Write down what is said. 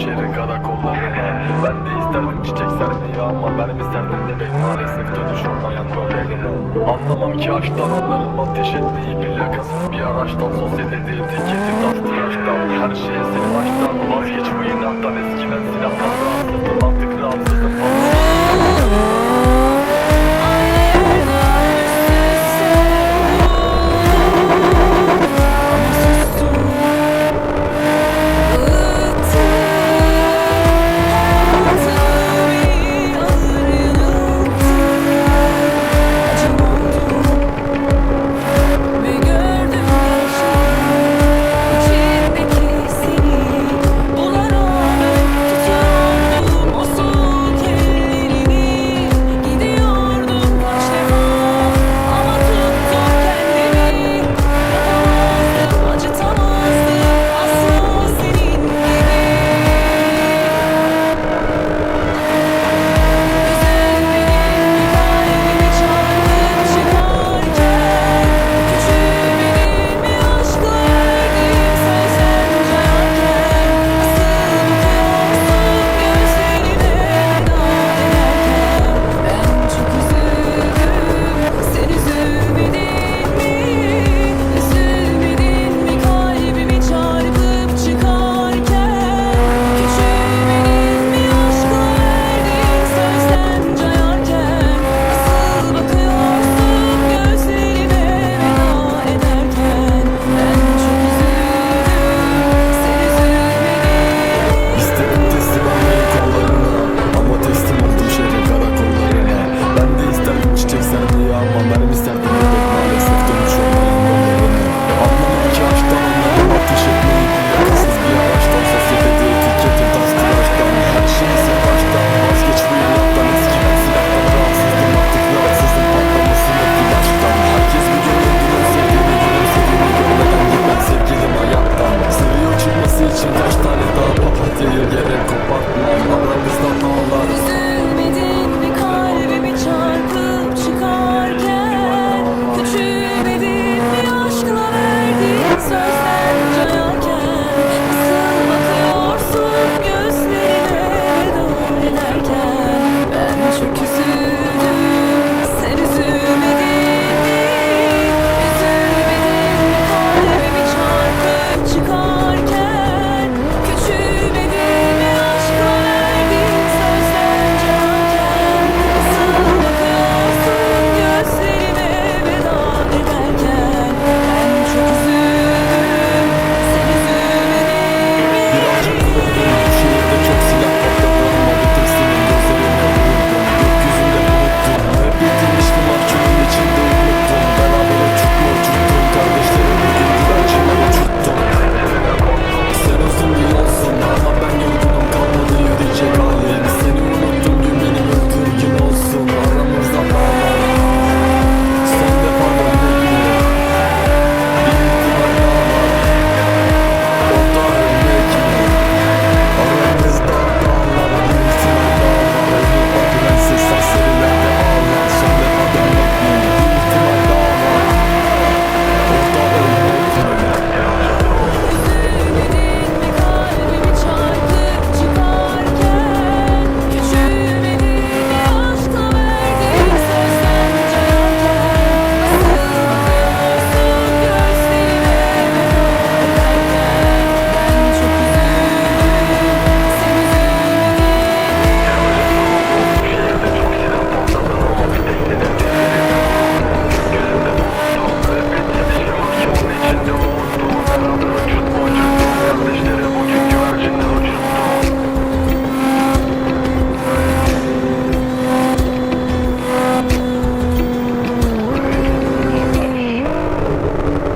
şehrin karakollarına Ben de isterdim çiçek sermeyi ama ben isterdim de bek Maalesef dönüş olmayan rollerine Anlamam ki aşktan onların ateş etmeyi plakasız bir araçtan Sosyete değil